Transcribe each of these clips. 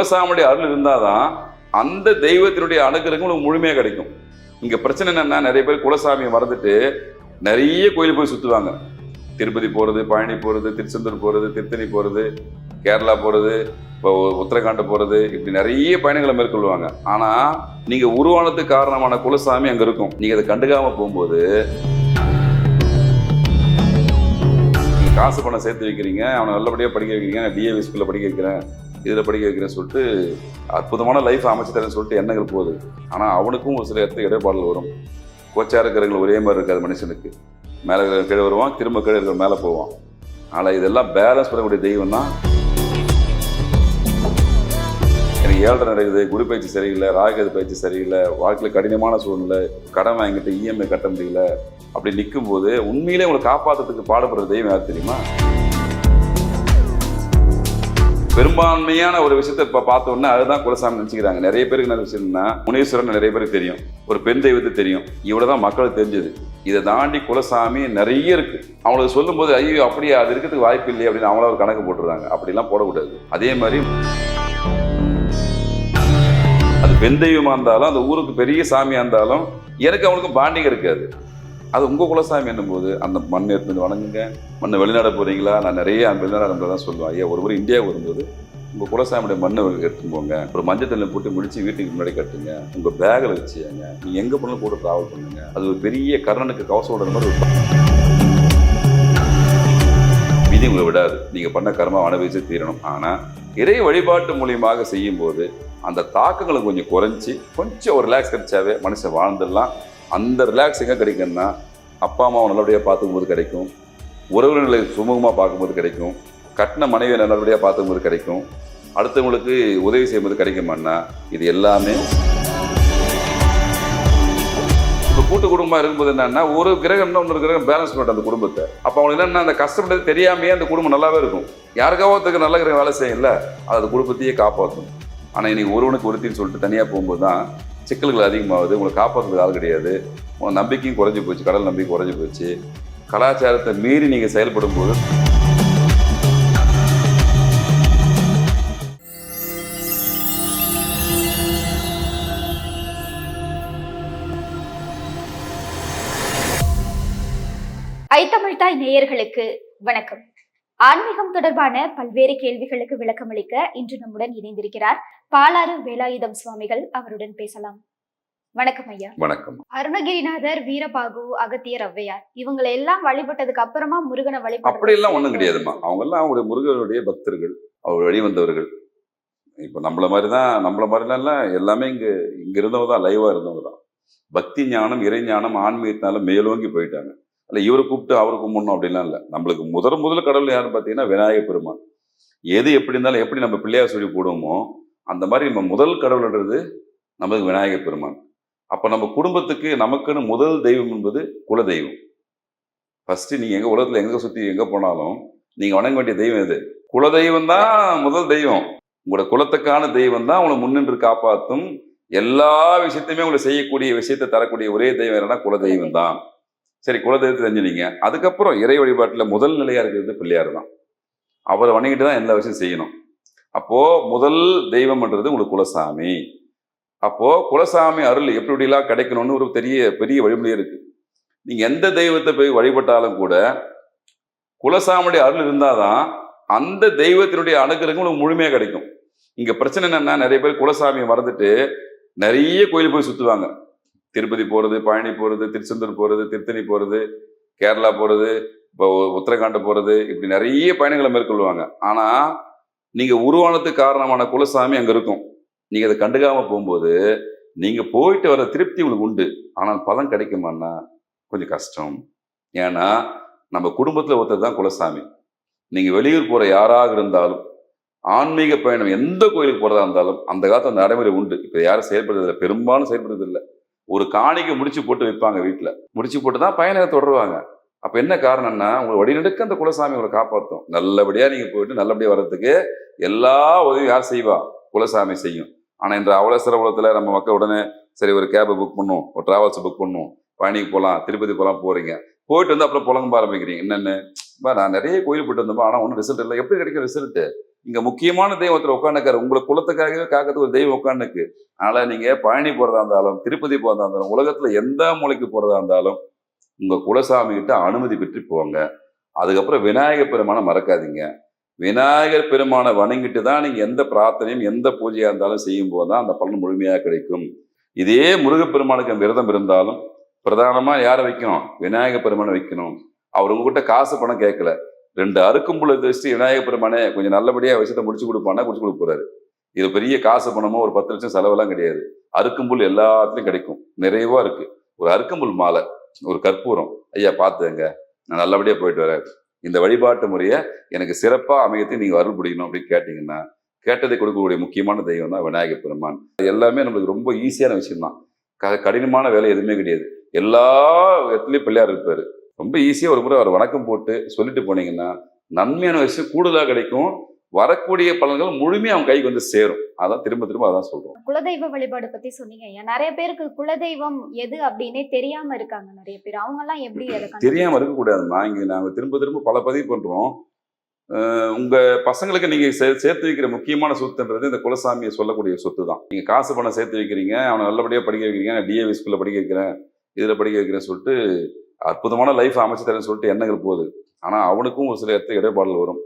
குலசாமியுடைய அருள் இருந்தால் தான் அந்த தெய்வத்தினுடைய அனுகிரகம் உங்களுக்கு முழுமையாக கிடைக்கும். இங்கே பிரச்சனை என்னென்னா நிறைய பேர் குலசாமியை மறந்துட்டு நிறைய கோயில் போய் சுற்றுவாங்க திருப்பதி போகிறது பழனி போகிறது திருச்செந்தூர் போகிறது திருத்தணி போகிறது கேரளா போகிறது இப்போ உத்தரகாண்ட் போகிறது இப்படி நிறைய பயணங்களை மேற்கொள்வாங்க. ஆனால் நீங்கள் உருவானதுக்கு காரணமான குலசாமி அங்கே இருக்கும். நீங்கள் அதை கண்டுக்காமல் போகும்போது காசு பணம் சேர்த்து வைக்கிறீங்க அவனை நல்லபடியாக படிக்க வைக்கிறீங்க நான் டிஏவி ஸ்கூலில் படிக்க வைக்கிறேன். இதில் படிக்க வைக்கிறேன்னு சொல்லிட்டு அற்புதமான லைஃப் அமைச்சு தரேன்னு சொல்லிட்டு எண்ணங்கள் போகுது ஆனால் அவனுக்கும் ஒரு சில இடத்துல இடைப்பாடல் வரும். கோச்சாக இருக்கிறவங்க ஒரே மாதிரி இருக்காது மனுஷனுக்கு. மேலே கீழே வருவான் திரும்ப கீழே இருக்கிற மேலே போவான். ஆனால் இதெல்லாம் பேலன்ஸ் பண்ணக்கூடிய தெய்வம் தான் எனக்கு ஏழரை நடக்குது குரு பயிற்சி சரியில்லை ராகது பயிற்சி சரியில்லை வாழ்க்கையில் கடினமான சூழ்நிலை கடன் வாங்கிட்டு இஎம்ஐ கட்ட முடியல அப்படி நிற்கும் போது உண்மையிலே உங்களை காப்பாற்றுறதுக்கு பாடுபடுற தெய்வம் யார் தெரியுமா? பெரும்பான்மையான ஒரு விஷயத்தை இப்போ பார்த்த அதுதான் குலசாமி நினச்சிக்கிறாங்க. நிறைய பேருக்கு என்ன விஷயம்னா முனீஸ்வரன் நிறைய பேருக்கு தெரியும். ஒரு பெண் தெய்வத்தை தெரியும். இவ்வளவுதான் மக்களுக்கு தெரிஞ்சது. இதை தாண்டி குலசாமி நிறைய இருக்கு. அவங்களுக்கு சொல்லும்போது ஐயோ அப்படியே? அது இருக்கிறதுக்கு வாய்ப்பு இல்லையே அப்படின்னு அவங்கள ஒரு கணக்கு போட்டுருக்காங்க அப்படிலாம் போடக்கூடாது. அதே மாதிரி அது பெண் தெய்வமாக இருந்தாலும் அந்த ஊருக்கு பெரிய சாமியாக இருந்தாலும் எனக்கு அவனுக்கும் பாண்டிங் இருக்காது. அது உங்கள் குலசாமி என்னும்போது அந்த மண் எடுத்துட்டு வணங்குங்க. மண்ணை வெளிநாட போகிறீங்களா நான் நிறைய அந்த வெளிநாடு தான் சொல்லுவேன் ஐயா ஒரு முறை இந்தியாவுக்கு வரும்போது உங்கள் குலசாமியுடைய மண்ணை எடுத்துன்னு போங்க. ஒரு மஞ்சள் தண்ணியில் போட்டு முடிச்சு வீட்டுக்கு முன்னாடி கட்டுங்க. உங்கள் பேக்கில் வச்சுங்க நீங்கள் எங்கே போனாலும் கூட ட்ராவல் பண்ணுங்க. அது ஒரு பெரிய கர்ணனுக்கு கவசம் விடுற மாதிரி ஒரு விதி உங்களை விடாது. நீங்கள் பண்ண கர்மா அனுபவிச்சு தீரணும். ஆனால் இறை வழிபாட்டு மூலியமாக செய்யும்போது அந்த தாக்கங்களை கொஞ்சம் குறைஞ்சி கொஞ்சம் ஒரு ரிலாக்ஸ் கிடைச்சாவே மனுஷன் வாழ்ந்துடலாம். அந்த ரிலாக்ஸ் எங்கே கிடைக்கும்னா அப்பா அம்மாவை நல்லபடியாக பார்த்துக்கும்போது கிடைக்கும். உறவினர்களை சுமூகமாக பார்க்கும்போது கிடைக்கும். கட்டின மனைவியை நல்லபடியாக பார்த்துக்கும்போது கிடைக்கும். அடுத்தவங்களுக்கு உதவி செய்யும்போது கிடைக்குமான்னா இது எல்லாமே இப்போ கூட்டு குடும்பமாக இருக்கும்போது என்னன்னா ஒரு கிரகம்னா இன்னொரு கிரகம் பேலன்ஸ் பண்ணும் அந்த குடும்பத்தை. அப்போ அவங்களுக்கு என்னென்னா அந்த கஷ்டப்பட்டது தெரியாமையே அந்த குடும்பம் நல்லாவே இருக்கும். யாருக்காவது நல்ல கிரகம் வேலை செய்யல அது அந்த குடும்பத்தையே காப்பாற்றும் ஆனால் இன்னைக்கு ஒருவனுக்கு ஒருத்தின்னு சொல்லிட்டு தனியாக போகும்போது தான் சிக்கல்கள் அதிகமாகுது உங்களை காப்பாற்றுறதுக்கு ஆள் கிடையாது. உங்கள் நம்பிக்கையும் குறைஞ்சி போச்சு கடல் நம்பிக்கை குறைஞ்சி போச்சு. கலாச்சாரத்தை மீறி நீங்கள் செயல்படும் போது ஐத்தமிழ்தாய் நேயர்களுக்கு வணக்கம். ஆன்மீகம் தொடர்பான பல்வேறு கேள்விகளுக்கு விளக்கமளிக்க இன்று நம்முடன் இணைந்திருக்கிறார் பாலாறு வேலாயுதம் சுவாமிகள் அவருடன் பேசலாம். வணக்கம் ஐயா. வணக்கம். அருணகிரிநாதர் வீரபாகு அகத்தியர் ஔவையார் இவங்களை எல்லாம் வழிபட்டதுக்கு அப்புறமா முருகனை வழிபட அப்படியெல்லாம் ஒன்றும் கிடையாதும்மா. அவங்கெல்லாம் அவங்களுடைய முருகனுடைய பக்தர்கள் அவர் வெளிவந்தவர்கள் இப்போ நம்மள மாதிரி தான் நம்மள மாதிரிலாம் இல்லை. எல்லாமே இங்கே இங்கே இருந்தவங்க தான் லைவாக இருந்தவங்க தான். பக்தி ஞானம் இறை ஞானம் ஆன்மீகத்தினால மேலோங்கி போயிட்டாங்க. இல்லை இவரை கூப்பிட்டு அவரை கும்பிடணும் அப்படிலாம் இல்லை. நம்மளுக்கு முதல் முதல் கடவுள் யாருன்னு பார்த்தீங்கன்னா விநாயக பெருமான். எது எப்படி இருந்தாலும் எப்படி நம்ம பிள்ளையார் சொல்லி போடுவோமோ அந்த மாதிரி நம்ம முதல் கடவுள்ன்றது நமக்கு விநாயகர் பெருமான். அப்போ நம்ம குடும்பத்துக்கு நமக்குன்னு முதல் தெய்வம் என்பது குல தெய்வம் ஃபஸ்ட்டு நீங்கள் எங்கள் உலகத்தில் எங்கே சுற்றி எங்கே போனாலும் நீங்கள் வணங்க வேண்டிய தெய்வம் எது? குலதெய்வம் தான் முதல் தெய்வம். உங்களோட குலத்துக்கான தெய்வம் தான் உங்களை முன்னின்று காப்பாற்றும். எல்லா விஷயத்தையுமே உங்களை செய்யக்கூடிய விஷயத்தை தரக்கூடிய ஒரே தெய்வம் என்னன்னா குலதெய்வம் தான். சரி குலதெய்வத்தை தெரிஞ்சுனீங்க அதுக்கப்புறம் இறை வழிபாட்டில் முதல் நிலையாக இருக்கிறது பிள்ளையார் தான். அவரை வணங்கிட்டு தான் எல்லா விஷயம் செய்யணும். அப்போது முதல் தெய்வம்ன்றது உங்களுக்கு குலசாமி. அப்போது குலசாமி அருள் எப்படி எப்படிலாம் கிடைக்கணும்னு ஒரு பெரிய பெரிய வழிமுறை இருக்குது நீங்கள் எந்த தெய்வத்தை போய் வழிபட்டாலும் கூட குலசாமியுடைய அருள் இருந்தால் தான் அந்த தெய்வத்தினுடைய அனுகிரகம் உங்களுக்கு முழுமையாக கிடைக்கும். இங்கே பிரச்சனை என்னென்னா நிறைய பேர் குலசாமியை மறந்துட்டு நிறைய கோயில் போய் சுற்றுவாங்க திருப்பதி போகிறது பழனி போகிறது திருச்செந்தூர் போகிறது திருத்தணி போகிறது கேரளா போகிறது இப்போ உத்தரகாண்ட் போகிறது இப்படி நிறைய பயணங்களை மேற்கொள்வாங்க. ஆனால் நீங்கள் உருவானதுக்கு காரணமான குலசாமி அங்கே இருக்கும். நீங்கள் அதை கண்டுக்காமல் போகும்போது நீங்கள் போயிட்டு வர திருப்தி உங்களுக்கு உண்டு. ஆனால் பலன் கிடைக்குமான்னா கொஞ்சம் கஷ்டம். ஏன்னா நம்ம குடும்பத்தில் ஒருத்தர் தான் குலசாமி. நீங்கள் வெளியூர் போகிற யாராக இருந்தாலும் ஆன்மீக பயணம் எந்த கோயிலுக்கு போகிறதா இருந்தாலும் அந்த காலத்தில் அந்த நடைமுறை உண்டு. இப்போ யாரும் செயல்படுறதில்லை. பெரும்பாலும் செயல்படுறதில்லை. ஒரு காணிக்கை முடிச்சு போட்டு வைப்பாங்க வீட்டில் முடிச்சு போட்டு தான் பயணத்தை தொடருவாங்க. அப்ப என்ன காரணம்னா உங்களை வழிநடுக்க அந்த குலசாமி உங்களை காப்பாற்றும் நல்லபடியா நீங்க போயிட்டு நல்லபடியா வர்றதுக்கு எல்லா உதவியும் யார் செய்வா? குலசாமி செய்யும். ஆனா இந்த அவலசர உலகத்துல நம்ம மக்கள் உடனே சரி ஒரு கேபை புக் பண்ணும் ஒரு டிராவல்ஸ் புக் பண்ணும் பழனிக்கு போகலாம் திருப்பதி போகலாம் போறீங்க. போயிட்டு வந்து அப்புறம் புலங்க ஆரம்பிக்கிறீங்க. என்னென்னு? பா நான் நிறைய கோயில் போயிட்டு வந்தோம் ஆனால் ஒன்றும் ரிசல்ட் இல்லை. எப்படி கிடைக்கும் ரிசல்ட்டு இங்க முக்கியமான தெய்வம் ஒருத்தர் உட்காந்துக்காரு உங்களை குலத்துக்காகவே காக்கிறதுக்கு ஒரு தெய்வம் உட்காந்துக்கு அதனால நீங்க பழனி போறதா இருந்தாலும் திருப்பதி போறதா இருந்தாலும் உலகத்துல எந்த மூலைக்கு போறதா இருந்தாலும் உங்க குலசாமி கிட்ட அனுமதி பெற்று போங்க. அதுக்கப்புறம் விநாயகர் பெருமானை மறக்காதீங்க. விநாயகர் பெருமானை வணங்கிட்டு தான் நீங்க எந்த பிரார்த்தனையும் எந்த பூஜையா இருந்தாலும் செய்யும் போது தான் அந்த பலன் முழுமையா கிடைக்கும். இதே முருகப்பெருமானுக்கு விரதம் இருந்தாலும் பிரதானமா யாரை வைக்கணும்? விநாயகர் பெருமானை வைக்கணும். அவர் உங்ககிட்ட காசு பணம் கேட்கல. ரெண்டு அறுக்கும்புள்ள வச்சுட்டு விநாயகப் பெருமானே கொஞ்சம் நல்லபடியாக விஷயத்தை முடிச்சு கொடுப்பானா முடிச்சு கொடுக்க போறாரு. இது பெரிய காசு பணமோ ஒரு பத்து லட்சம் செலவெல்லாம் கிடையாது. அறுக்கும்புல் எல்லாத்துலையும் கிடைக்கும். நிறைவா இருக்கு. ஒரு அறுக்கும்புல் மாலை ஒரு கற்பூரம். ஐயா பார்த்துங்க நான் நல்லபடியாக போயிட்டு வரேன். இந்த வழிபாட்டு முறையை எனக்கு சிறப்பாக அமையத்தை நீங்கள் அருள் பிடிக்கணும் அப்படின்னு கேட்டிங்கன்னா கேட்டதை கொடுக்கக்கூடிய முக்கியமான தெய்வம் தான் விநாயகர் பெருமான். எல்லாமே நம்மளுக்கு ரொம்ப ஈஸியான விஷயம் தான் க- கடினமான வேலை எதுவுமே கிடையாது. எல்லா இடத்துலையும் பிள்ளையார் இருப்பார். ரொம்ப ஈஸியா ஒரு முறை அவர் வணக்கம் போட்டு சொல்லிட்டு போனீங்கன்னா நன்மையான விஷயம் கூடுதலா கிடைக்கும். வரக்கூடிய பலன்கள் முழுமையா அவங்க கைக்கு வந்து சேரும். அதான் திரும்ப திரும்ப அதான் சொல்றோம். குலதெய்வ வழிபாடு பத்தி சொன்னீங்க ஐயா. நிறைய பேருக்கு குலதெய்வம் எது அப்படின்னே தெரியாம இருக்காங்க நிறைய பேர். அவங்க எல்லாம் எப்படி? தெரியாம இருக்கக்கூடாதுமா இங்க நாங்க திரும்ப திரும்ப பல பதிவு பண்றோம். உங்க பசங்களுக்கு நீங்க சேர்த்து வைக்கிற முக்கியமான சொத்துன்றது இந்த குலசாமியை சொல்லக்கூடிய சொத்து தான். நீங்க காசு பணம் சேர்த்து வைக்கிறீங்க அவனை நல்லபடியா படிக்க வைக்கிறீங்க நான் டிஏவி ஸ்கூல்ல படிக்க வைக்கிறேன் இதுல படிக்க வைக்கிறேன்னு சொல்லிட்டு அற்புதமான லைஃப் அமைச்சு தரேன்னு சொல்லிட்டு எண்ணங்கள் போகுது. ஆனால் அவனுக்கும் ஒரு சில இடத்துல இடர்பாடுகள் வரும்.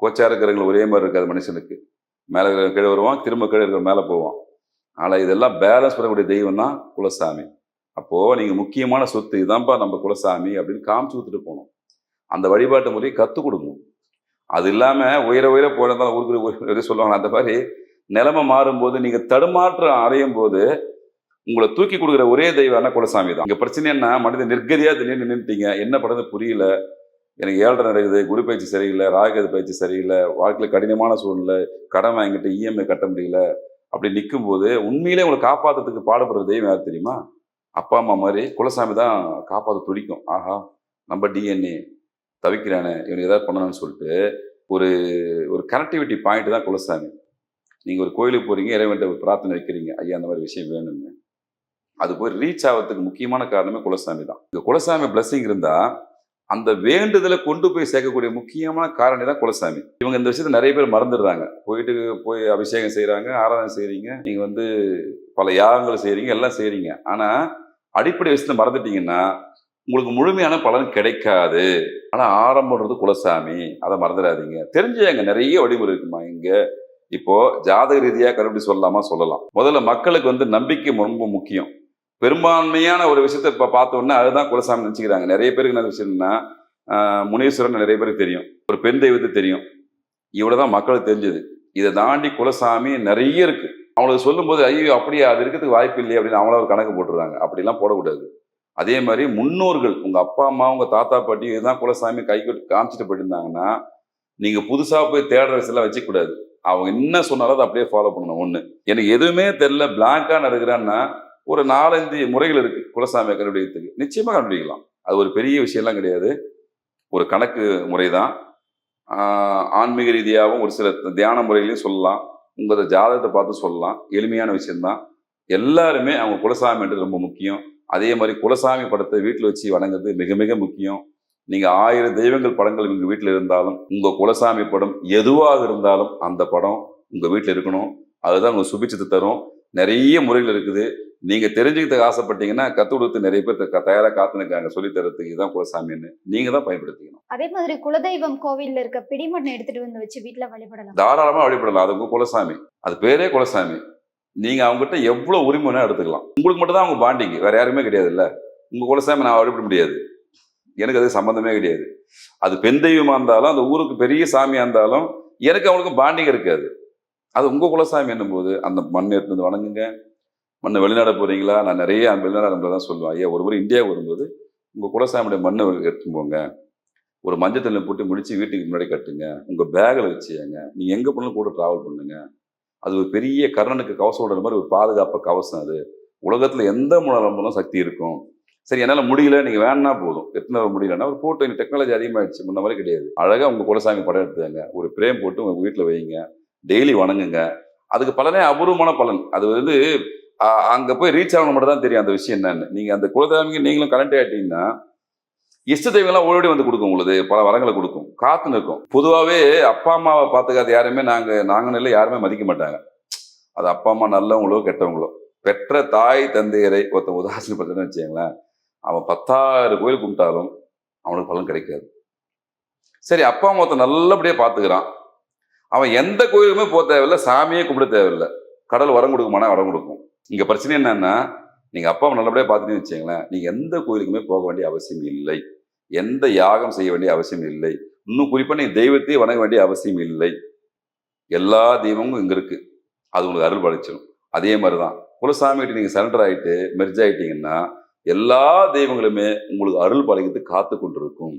கோச்சா இருக்கிறவங்க ஒரே மாதிரி இருக்காது மனுஷனுக்கு. மேலே கீழே வருவான் திரும்ப கீழே இருக்கிற மேலே போவான். ஆனால் இதெல்லாம் பேலன்ஸ் பண்ணக்கூடிய தெய்வம் தான் குலசாமி. அப்போது நீங்கள் முக்கியமான சொத்து இதான்ப்பா நம்ம குலசாமி அப்படின்னு காமிச்சு கொடுத்துட்டு போகணும். அந்த வழிபாட்டு முறையை கற்றுக் கொடுக்கணும். அது இல்லாமல் உயர உயர போயிருந்தாலும் ஊருக்கு சொல்லுவாங்க அந்த மாதிரி நிலைமை மாறும்போது நீங்கள் தடுமாற்றம் அடையும் போது உங்களை தூக்கி கொடுக்குற ஒரே தெய்வம்னா குலசாமி தான் இங்கே பிரச்சனை என்ன? மனிதன் நிர்கதியாக திடீர்னு நின்றுட்டீங்க என்ன பண்ணுறது புரியல. எனக்கு ஏழரை நடக்குது குரு பயிற்சி சரியில்லை ராகது பயிற்சி சரியில்லை வாழ்க்கையில் கடினமான சூழ்நிலை கடன் வாங்கிட்டு இஎம்ஐ கட்ட முடியல. அப்படி நிற்கும் போது உண்மையிலே உங்களை காப்பாற்றுறதுக்கு பாடுபடுற தெய்வம் யார் தெரியுமா? அப்பா அம்மா மாதிரி குலசாமி தான் காப்பாற்ற துடிக்கும். ஆஹா நம்ம டிஎன்ஏ தவிக்கிறானே இவனுக்கு ஏதாவது பண்ணணும்னு சொல்லிட்டு ஒரு ஒரு கனெக்டிவிட்டி பாயிண்ட் தான் குலசாமி. நீங்கள் ஒரு கோயிலுக்கு போகிறீங்க இறைவன்ட்ட ஒரு பிரார்த்தனை வைக்கிறீங்க. ஐயா அந்த மாதிரி விஷயம் வேணும்னு. அது போய் ரீச் ஆகிறதுக்கு முக்கியமான காரணமே குலசாமி தான். இந்த குலசாமி பிளஸ்ஸிங் இருந்தா அந்த வேண்டுதலை கொண்டு போய் சேர்க்கக்கூடிய முக்கியமான காரணி தான் குலசாமி. இவங்க இந்த விஷயத்தை நிறைய பேர் மறந்துடுறாங்க. போயிட்டு போய் அபிஷேகம் செய்கிறாங்க ஆராதனை செய்கிறீங்க நீங்க வந்து பல யாகங்கள் செய்கிறீங்க எல்லாம் செய்கிறீங்க ஆனா அடிப்படை விஷயத்தை மறந்துட்டீங்கன்னா உங்களுக்கு முழுமையான பலன் கிடைக்காது. ஆனா ஆரம்பம்ன்றது குலசாமி. அதை மறந்துடாதீங்க. தெரிஞ்சவங்க நிறைய வழிமுறை இருக்குமா? இங்க இப்போ ஜாதக ரீதியாக கருப்படி சொல்லலாமா? சொல்லலாம். முதல்ல மக்களுக்கு வந்து நம்பிக்கை ரொம்ப முக்கியம். பெரும்பான்மையான ஒரு விஷயத்த இப்போ பார்த்தோன்னே அதுதான் குலசாமி நினச்சிக்கிறாங்க. நிறைய பேருக்கு என்ன விஷயம்னா முனீஸ்வரன் நிறைய பேருக்கு தெரியும். ஒரு பெண் தெய்வத்தை தெரியும். இவ்வளோ தான் மக்களுக்கு தெரிஞ்சது. இதை தாண்டி குலசாமி நிறைய இருக்குது அவங்களுக்கு சொல்லும்போது ஐயோ அப்படியே அது இருக்கிறதுக்கு வாய்ப்பு இல்லையே அப்படின்னு அவங்கள ஒரு கணக்கு போட்டுருவாங்க அப்படிலாம் போடக்கூடாது. அதே மாதிரி முன்னோர்கள் உங்கள் அப்பா அம்மா உங்கள் தாத்தா பாட்டி இதுதான் குலசாமி கை கொட்டு காமிச்சிட்டு போயிருந்தாங்கன்னா நீங்கள் புதுசாக போய் தேடுற விஷயம்லாம் வச்சுக்கூடாது அவங்க என்ன சொன்னாலும் அதை அப்படியே ஃபாலோ பண்ணணும். ஒன்று எனக்கு எதுவுமே தெரில பிளாங்கா நடக்கிறான்னா ஒரு நாலஞ்சு முறைகள் இருக்கு குலசாமியை கண்டுபிடிக்கிறதுக்கு. நிச்சயமா கண்டுபிடிக்கலாம். அது ஒரு பெரிய விஷயம்லாம் கிடையாது. ஒரு கணக்கு முறை தான் ஆன்மீக ரீதியாகவும் ஒரு சில தியான முறைகளையும் சொல்லலாம். உங்களோட ஜாதகத்தை பார்த்து சொல்லலாம். எளிமையான விஷயம்தான். எல்லாருமே அவங்க குலசாமின்றது ரொம்ப முக்கியம். அதே மாதிரி குலசாமி படத்தை வீட்டில் வச்சு வணங்குறது மிக மிக முக்கியம். நீங்க ஆயிரம் தெய்வங்கள் படங்கள் உங்க வீட்டில் இருந்தாலும் உங்க குலசாமி படம் எதுவாக இருந்தாலும் அந்த படம் உங்க வீட்டில் இருக்கணும். அதுதான் உங்க சுபிச்சத்தை தரும். நிறைய முறைகள் இருக்குது. நீங்க தெரிஞ்சுக்கிறதுக்கு ஆசைப்பட்டீங்கன்னா கத்து கொடுத்து நிறைய பேர் த- தயாரா காத்துனுக்காங்க சொல்லி தரத்துக்கு இதுதான் குலசாமின்னு நீங்க தான் பயன்படுத்திக்கணும். அதே மாதிரி குலதெய்வம் கோவில்ல இருக்க பிடிமண்ணை எடுத்துட்டு வந்து வச்சு வீட்டுல வழிபடலாம். தாராளமா வழிபடலாம். அது உங்க குலசாமி அது பேரே குலசாமி நீங்க அவங்ககிட்ட எவ்வளவு உரிமை வேணா எடுத்துக்கலாம். உங்களுக்கு மட்டும் தான் அவங்க பாண்டிங்க வேற யாருமே கிடையாது இல்ல உங்க குலசாமி நான் வழிபட முடியாது. எனக்கு அது சம்பந்தமே கிடையாது. அது பெண் தெய்வமா இருந்தாலும் அந்த ஊருக்கு பெரிய சாமியா இருந்தாலும் எனக்கு அவங்களுக்கு பாண்டிங் இருக்காது. அது உங்க குலசாமி என்னும்போது அந்த மண் எடுத்து வந்து வணங்குங்க. மண்ணை வெளிநாட போறீங்களா? நான் நிறைய வெளிநாடு தான் சொல்லுவேன். ஐயா ஒரு முறை இந்தியா வரும்போது உங்க குலசாமியோட மண்ணை எடுத்துன்னு போங்க ஒரு மஞ்சள் போட்டு முடிச்சு வீட்டுக்கு முன்னாடி கட்டுங்க. உங்க பேக்கில் வச்சுங்க நீங்க எங்க போனாலும் கூட டிராவல் பண்ணுங்க. அது ஒரு பெரிய கர்ணனுக்கு கவசம் விடுற மாதிரி ஒரு பாதுகாப்பு கவசம் அது. உலகத்துல எந்த மூலம் சக்தி இருக்கும். சரி என்னால் முடியல நீங்கள் வேணா போதும். எத்தனை வர முடியலன்னா ஒரு போட்டோ டெக்னாலஜி அதிகமாகிடுச்சு முன்ன மாதிரி கிடையாது. அழகாக உங்கள் குலசாமி படம் எடுத்துங்க ஒரு பிரேம் போட்டு உங்கள் வீட்டில் வைங்க. டெய்லி வணங்குங்க. அதுக்கு பலனே அபூர்வமான பலன். அது வந்து அங்கே போய் ரீச் ஆகணும் மட்டும் தான் தெரியும் அந்த விஷயம் என்னன்னு. நீங்கள் அந்த குலதெய்வங்க நீங்களும் கனெக்ட் ஆகிட்டீங்கன்னா இஷ்ட தெய்வங்கள்லாம் ஓடி வந்து கொடுக்கும் உங்களுக்கு பல வரங்களை கொடுக்கும் காத்து நிற்கும். பொதுவாகவே அப்பா அம்மாவை பார்த்துக்காத யாருமே நாங்கள் நாங்கள் இல்லை யாருமே மதிக்க மாட்டாங்க. அது அப்பா அம்மா நல்லவங்களோ கெட்டவங்களோ. பெற்ற தாய் தந்தையரை ஒருத்தன் உதாசனம் பார்த்தீங்கன்னு வச்சுங்களேன் அவன் பத்தாயிரம் கோயில் கும்பிட்டாலும் அவனுக்கு பலன் கிடைக்காது. சரி அப்பா அம்மா ஒருத்தன் நல்லபடியாக பார்த்துக்கிறான். அவன் எந்த கோயிலுக்குமே போக தேவையில்லை சாமியே கும்பிட தேவையில்லை. கடல் வரம் கொடுக்குமானா வரம் கொடுக்கும். இங்கே பிரச்சனை என்னன்னா நீங்கள் அப்பாவை நல்லபடியாக பார்த்துட்டு வச்சுங்களேன் நீங்கள் எந்த கோயிலுக்குமே போக வேண்டிய அவசியம் இல்லை. எந்த யாகம் செய்ய வேண்டிய அவசியம் இல்லை. இன்னும் குறிப்பாக நீங்கள் தெய்வத்தையே வணங்க வேண்டிய அவசியம் இல்லை. எல்லா தெய்வமும் இங்கே இருக்குது அது உங்களுக்கு அருள் படைச்சிடும் அதே மாதிரி தான் குலசாமிகிட்ட நீங்கள் சரண்டர் ஆகிட்டு மெர்ஜ் ஆகிட்டீங்கன்னா எல்லா தெய்வங்களுமே உங்களுக்கு அருள் பழகிறதுக்கு காத்து கொண்டிருக்கும்.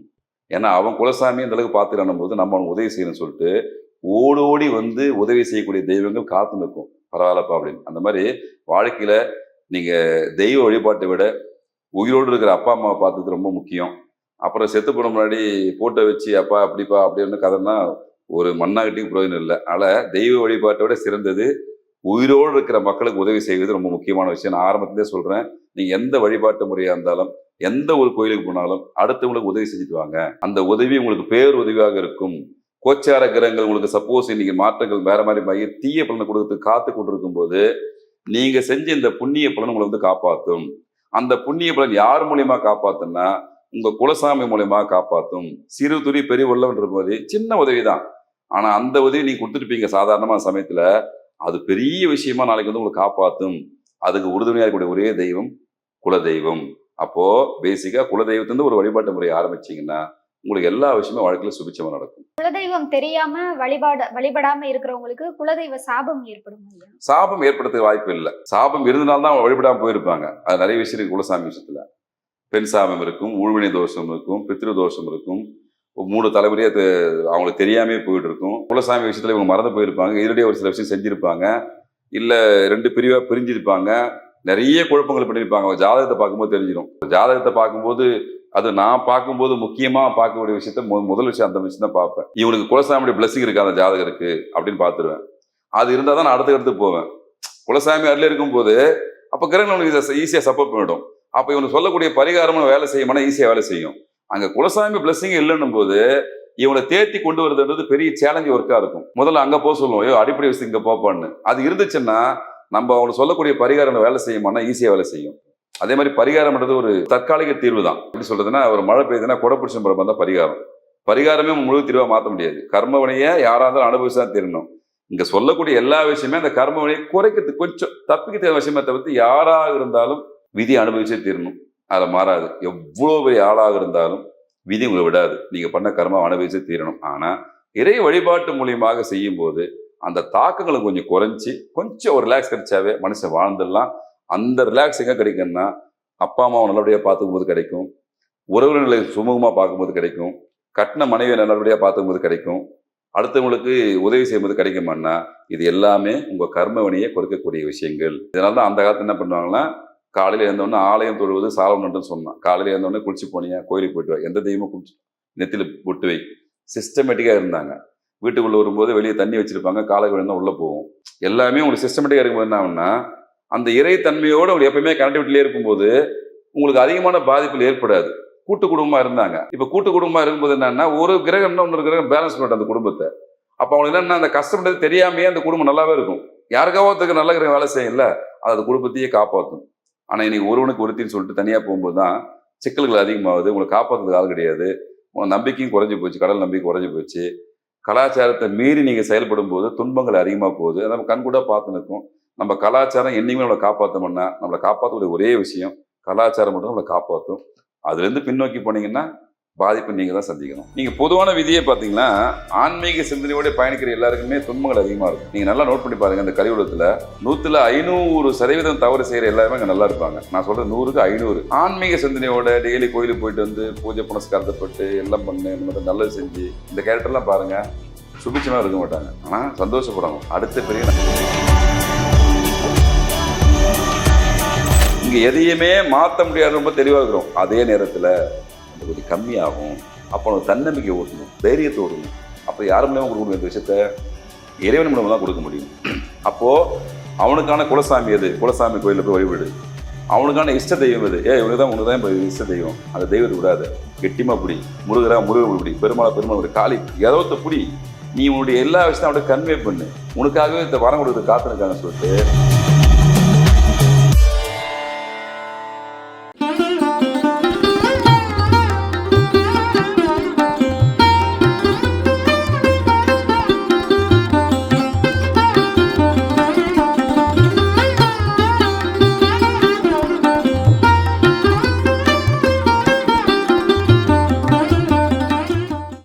ஏன்னா அவன் குலசாமி அந்த அளவுக்கு பார்த்துக்கிறான் போது நம்ம அவனுக்கு உதவி செய்யணும்னு சொல்லிட்டு ஓடோடி வந்து உதவி செய்யக்கூடிய தெய்வங்கள் காத்து நிற்கும் பரவாயில்லப்பா அப்படின்னு. அந்த மாதிரி வாழ்க்கையில் நீங்கள் தெய்வ வழிபாட்டை விட உயிரோடு இருக்கிற அப்பா அம்மாவை பார்த்தது ரொம்ப முக்கியம். அப்புறம் செத்து போன முன்னாடி போட்டோ வச்சு அப்பா அப்படிப்பா அப்படின்னு கதைன்னா ஒரு மண்ணாகட்டியும் பிரயோஜனம் இல்லை. அதனால் தெய்வ வழிபாட்டை விட சிறந்தது உயிரோடு இருக்கிற மக்களுக்கு உதவி செய்வது ரொம்ப முக்கியமான விஷயம். நான் ஆரம்பத்திலே சொல்கிறேன் நீங்கள் எந்த வழிபாட்டு முறையாக இருந்தாலும் எந்த ஒரு கோயிலுக்கு போனாலும் அடுத்தவங்களுக்கு உதவி செஞ்சுட்டு வாங்க. அந்த உதவி உங்களுக்கு பேர் உதவியாக இருக்கும். கோச்சார கிரகங்கள் உங்களுக்கு சப்போஸ் இன்னைக்கு மாற்றங்கள் வேற மாதிரி மைய தீய பலனை கொடுத்து காத்து கொண்டிருக்கும் போது நீங்க செஞ்ச இந்த புண்ணிய பலன் உங்களை வந்து காப்பாற்றும் அந்த புண்ணிய பலன் யார் மூலியமா காப்பாத்தும்னா உங்க குலசாமி மூலியமா காப்பாத்தும். சிறு துறி பெரிய உள்ளவன்ற போது சின்ன உதவி தான். ஆனா அந்த உதவி நீங்க கொடுத்துருப்பீங்க சாதாரணமா சமயத்துல. அது பெரிய விஷயமா நாளைக்கு வந்து உங்களை காப்பாத்தும். அதுக்கு உறுதுணையா இருக்கக்கூடிய ஒரே தெய்வம் குலதெய்வம். அப்போ பேசிக்கா குலதெய்வத்திலிருந்து ஒரு வழிபாட்டு முறையை ஆரம்பிச்சீங்கன்னா உங்களுக்கு எல்லா விஷயமும் வாழ்க்கையில சுபிச்சமா நடக்கும். குலதெய்வம் தெரியாம வழிபாட வழிபடாம இருக்கிறவங்களுக்கு குலதெய்வ சாபம் ஏற்படும் சாபம் ஏற்படுத்த வாய்ப்பு இல்லை. சாபம் இருந்தனால்தான் வழிபடாம போயிருப்பாங்க. அது நிறைய விஷயம் இருக்கு குலசாமி விஷயத்துல. பெண் சாபம் இருக்கும் ஊழ்வினை தோஷம் இருக்கும் பித்ரு தோஷம் இருக்கும். மூணு தலைமுறையா தெ- அவங்களுக்கு தெரியாமே போயிட்டு இருக்கும். குலசாமி விஷயத்துல இவங்க மறந்து போயிருப்பாங்க. இதனுடைய ஒரு சில விஷயம் செஞ்சிருப்பாங்க. இல்ல ரெண்டு பிரிவா பிரிஞ்சிருப்பாங்க. நிறைய குழப்பங்கள் பண்ணியிருப்பாங்க அவங்க ஜாதகத்தை பார்க்கும்போது தெரிஞ்சிடும் ஜாதகத்தை பார்க்கும்போது அது நான் பார்க்கும்போது முக்கியமாக பார்க்கக்கூடிய விஷயத்த முதல் விஷயம் அந்த விஷயம் தான் பார்ப்பேன். இவனுக்கு குலசாமியுடைய பிளஸிங் இருக்கு அந்த ஜாதகம் இருக்கு அப்படின்னு பார்த்துருவேன். அது இருந்தால் தான் நான் அடுத்த அடுத்து போவேன். குலசாமி அருளே இருக்கும்போது அப்போ கிரகங்கள் உனக்கு ஈஸியாக சப்போர்ட் பண்ணிடும். அப்போ இவனுக்கு சொல்லக்கூடிய பரிகாரமும் வேலை செய்யுமானா ஈஸியாக வேலை செய்யும். அங்கே குலசாமி பிளஸிங் இல்லைன்னும் போது இவனை தேர்த்தி கொண்டு வருதுன்றது பெரிய சேலஞ்சு ஒர்க்காக இருக்கும். முதல்ல அங்கே போக சொல்லுவோம் ஐயோ அடிப்படை விஷயம் இங்கே போப்பான்னு. அது இருந்துச்சுன்னா நம்ம அவனுக்கு சொல்லக்கூடிய பரிகாரம் வேலை செய்யுமானா ஈஸியாக வேலை செய்யும். அதே மாதிரி பரிகாரம்ன்றது ஒரு தற்காலிக தீர்வு தான் எப்படி சொல்றதுன்னா ஒரு மழை பெய்யுதுன்னா கொடை பிடிச்ச முறை தான் பரிகாரம். பரிகாரமே முழு தீர்வாக மாற்ற முடியாது. கர்மவனையை யாராக இருந்தாலும் அனுபவிச்சு தான் இங்கே சொல்லக்கூடிய எல்லா விஷயமே அந்த கர்மவனையை குறைக்கிறதுக்கு கொஞ்சம் தப்பிக்க தேவை விஷயமே தவிர்த்து யாராக இருந்தாலும் விதி அனுபவிச்சே தீரணும். அதில் மாறாது. எவ்வளோ பெரிய ஆளாக இருந்தாலும் விதி உங்களை விடாது. நீங்கள் பண்ண கர்மம் அனுபவிச்சே தீரணும். ஆனால் இறை வழிபாட்டு மூலியமாக செய்யும் போது அந்த தாக்கங்களை கொஞ்சம் குறைஞ்சி கொஞ்சம் ஒரு ரிலாக்ஸ் கிடைச்சாவே மனுஷன் வாழ்ந்துடலாம். அந்த ரிலாக்ஸ் எங்கே கிடைக்கும்னா அப்பா அம்மாவை நல்லபடியாக பார்த்துக்கும்போது கிடைக்கும். உறவுகளை சுமூகமாக பார்க்கும்போது கிடைக்கும். கட்டின மனைவியை நல்லபடியாக பார்த்துக்கும்போது கிடைக்கும். அடுத்தவங்களுக்கு உதவி செய்யும்போது கிடைக்குமான்னா இது எல்லாமே உங்கள் கர்மவினையை குறைக்கக்கூடிய விஷயங்கள். இதனால தான் அந்த காலத்தில் என்ன பண்ணுவாங்கன்னா காலையில் எழுந்தோடனே ஆலயம் தொழுவது சாலம்னு சொன்னான். காலையில் எழுந்தோடனே குளிச்சு போனியா கோயிலுக்கு போயிட்டு வா. எந்த தெய்வமும் குளிச்சு நெத்தியில் போட்டு வை. சிஸ்டமேட்டிக்காக இருந்தாங்க. வீட்டுக்குள்ளே வரும்போது வெளியே தண்ணி வச்சுருப்பாங்க. காலை விழுந்தா உள்ளே போவோம் எல்லாமே உங்களுக்கு சிஸ்டமேட்டிக்காக இருக்கும்போது என்ன ஆகும்னா அந்த இறை தன்மையோடு உங்களுக்கு எப்பயுமே கனெக்டிவிட்டிலே இருக்கும்போது உங்களுக்கு அதிகமான பாதிப்புகள் ஏற்படாது. கூட்டு குடும்பமாக இருந்தாங்க. இப்போ கூட்டு குடும்பமாக இருக்கும்போது என்னன்னா ஒரு கிரகம்னா இன்னொரு கிரகம் பேலன்ஸ் பண்ணிட்டு அந்த குடும்பத்தை. அப்போ அவங்களுக்கு என்னன்னா அந்த கஷ்டப்பட்டது தெரியாமையே அந்த குடும்பம் நல்லாவே இருக்கும். யாருக்காவது நல்ல கிரகம் வேலை செய்யல அது அந்த குடும்பத்தையே காப்பாற்றும் ஆனால் இன்னைக்கு ஒருவனுக்கு ஒருத்தின்னு சொல்லிட்டு தனியாக போகும்போது தான் சிக்கல்கள் அதிகமாகுது. உங்களை காப்பாற்றுறதுக்கு ஆள் கிடையாது. உங்க நம்பிக்கையும் குறைஞ்சி போச்சு கடல் நம்பிக்கை குறைஞ்சி போச்சு. கலாச்சாரத்தை மீறி நீங்கள் செயல்படும் போது துன்பங்கள் அதிகமாக போகுது. அதை நம்ம கண்கூட பார்த்து நிற்கும். நம்ம கலாச்சாரம் என்றைக்குமே நம்மளை காப்பாற்றணும்னா நம்மளை காப்பாற்றக்கூடிய ஒரே விஷயம் கலாச்சாரம் மட்டும் நம்மளை காப்பாற்றும் அதுலேருந்து பின்னோக்கி போனீங்கன்னா பாதிப்பை நீங்கள் தான் சந்திக்கணும். நீங்கள் பொதுவான விதியை பார்த்தீங்கன்னா ஆன்மீக சிந்தனையோட பயணிக்கிற எல்லாருக்குமே துன்பங்கள் அதிகமாக இருக்கும். நீங்கள் நல்லா நோட் பண்ணி பாருங்கள் இந்த கலியுகத்தில் நூற்றில் ஐநூறு சதவீதம் தவறு செய்கிற எல்லாருமே அங்கே நல்லா இருப்பாங்க. நான் சொல்கிறது நூறுக்கு ஐநூறு. ஆன்மீக சிந்தனையோட டெய்லி கோயிலுக்கு போயிட்டு வந்து பூஜை புனஸ்காரத்தைப்பட்டு எல்லாம் பண்ணு இந்த மாதிரி நல்லது செஞ்சு இந்த கேரக்டர்லாம் பாருங்கள் சுபிச்சமாக இருக்க மாட்டாங்க. ஆனால் சந்தோஷப்படணும். அடுத்த பெரிய இங்கே எதையுமே மாற்ற முடியாது ரொம்ப தெளிவாக இருக்கிறோம். அதே நேரத்தில் அந்த கொஞ்சம் கம்மியாகும். அப்போ நம்ம தன்னம்பிக்கை ஓட்டணும் தைரியத்தை ஓட்டணும். அப்போ யார் மூலியமாக கொடுக்க முடியும் இந்த விஷயத்த? இறைவன் மூலமாக தான் கொடுக்க முடியும். அப்போது அவனுக்கான குலசாமி எது? குலசாமி கோயிலில் போய் வழிபடு அவனுக்கான இஷ்ட தெய்வம் இது ஏ இவனுக்கு தான் உனக்கு தான் இப்போ இஷ்ட தெய்வம். அந்த தெய்வத்தை விடாது. கெட்டிமா பிடி. முருகரா முருகன் பிடி. பெருமாளா பெருமாள் புடி. காளி ஏதோத்த பிடி. நீ உன்னுடைய எல்லா விஷயத்தையும் அவனுடைய கன்வே பண்ணு. உனக்காகவே இந்த வரம் கொடுக்குறது காத்திருக்காங்கன்னு சொல்லிட்டு